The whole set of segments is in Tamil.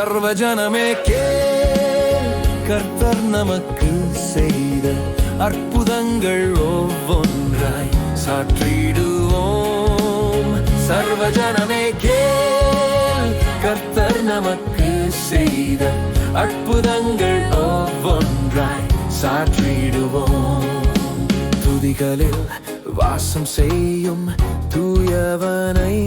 சர்வஜனமே கே கர்த்தர் நமக்கு செய்த அற்புதங்கள் ஒவ்வொன்றாய் சாற்றிடுவோம். சர்வஜனமே கே கர்த்தர் நமக்கு செய்த அற்புதங்கள் ஒவ்வொன்றாய் சாற்றிடுவோம். துதிகளில் வாசம் செய்யும் தூயவனை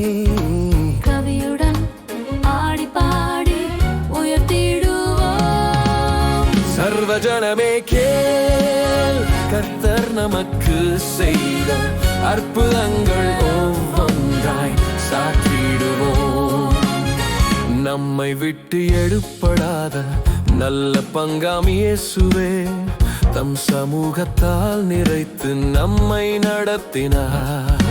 வசனமே கேள். கர்த்தர் நமக்கு செய்த அற்புதங்கள் ஒவ்வொன்றாய் சாற்றிடுவோம். நம்மை விட்டு எடுப்படாத நல்ல பங்காமி இயேசுவே. தம் சமூகத்தால் நிறைத்து நம்மை நடத்தினார்.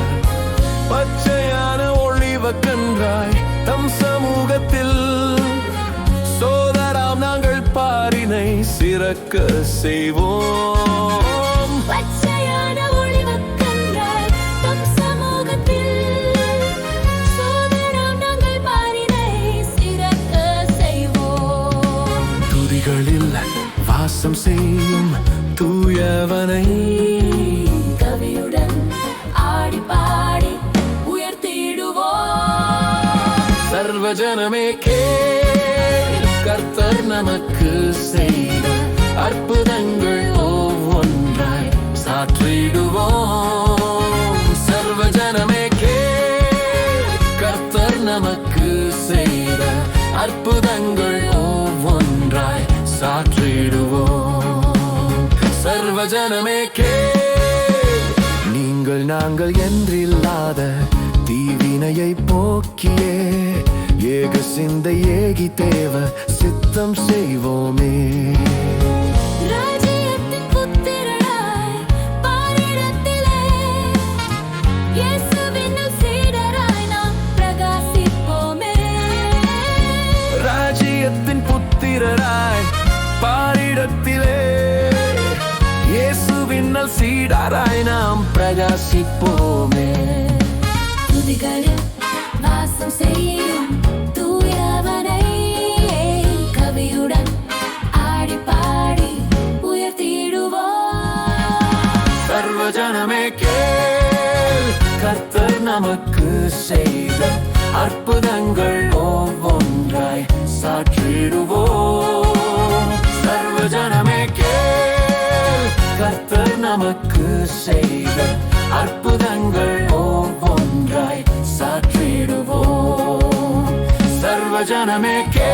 பச்சையான ஒளிவக்கன்றாய் தம் சமூகத்தில் சிறக்க செய்வோம். துதிகளில் வாசம் செய்யும் தூயவனை. கவியுடன் ஆடி பாடி உயர்த்திடுவோம். சர்வஜனமே கேள் கர்த்தர் நமக்கு செய்த நமக்கு செய்த அற்புதங்கள் ஒவ்வொன்றாய் சாற்றிடுவோம். சர்வஜனமே கே. நீங்கள் நாங்கள் என்றில்லாத தீவினையை போக்கியே. ஏக சிந்தை ஏகி தேவ சித்தம் செய்வோமே. பாரிடத்திலே இயேசுவின்னல் சீடராய் நாம் பிரகாசிப்போமே. துதிகளில் வாசம் செய்யும் தூயவனை கவியுடன் ஆடி பாடி உயர்த்திடுவோம். சர்வஜனமே கேள் கர்த்தர் நமக்கு செய்த அற்புதங்கள் ஒவ்வொன்றாய் சாற்றிடுவோம். கர்த்தர் நமக்கு செய்த அற்புதங்கள் ஒவ்வொன்றாய் சாற்றிடுவோம். சர்வஜனமே கே.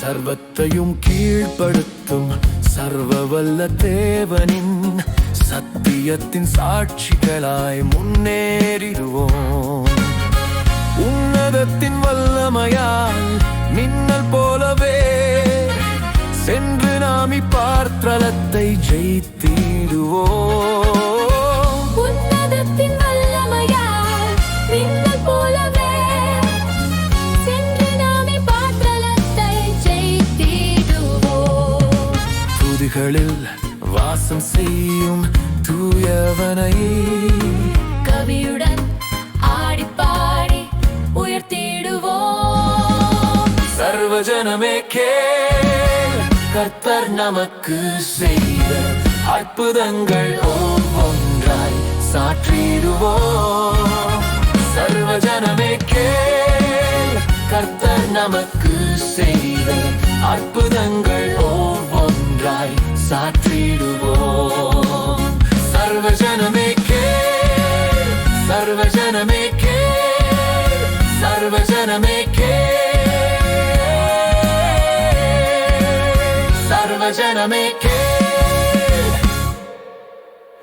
சர்வத்தையும் கீழ்ப்படுத்தும் சர்வ வல்ல தேவனின் சத்தியத்தின் சாட்சிகளாய் முன்னேறிடுவோம். உன்னதத்தின் வல்லமையால் பார்த்தலத்தை ஜெயித்திடுவோம். உன்னதத்தின் வல்லமையால் மின்னல் போலவே சென்று நாமே பாத்திரத்தை ஜெயித்திடுவோம். துதிகளில் வாசம் செய்யும் தூயவனை கவியுடன் ஆடி பாடி உயர்த்திடுவோம். சர்வஜனமே கேள் கர்த்தர் நமக்கு செய்த அற்புதங்கள் ஒவ்வொன்றாய் சாற்றிடுவோம். சர்வஜனமே கேள் கர்த்தர் நமக்கு செய்த அற்புதங்கள் ஒவ்வொன்றாய் சாற்றிடுவோம். கேள் சர்வஜனமே கேள்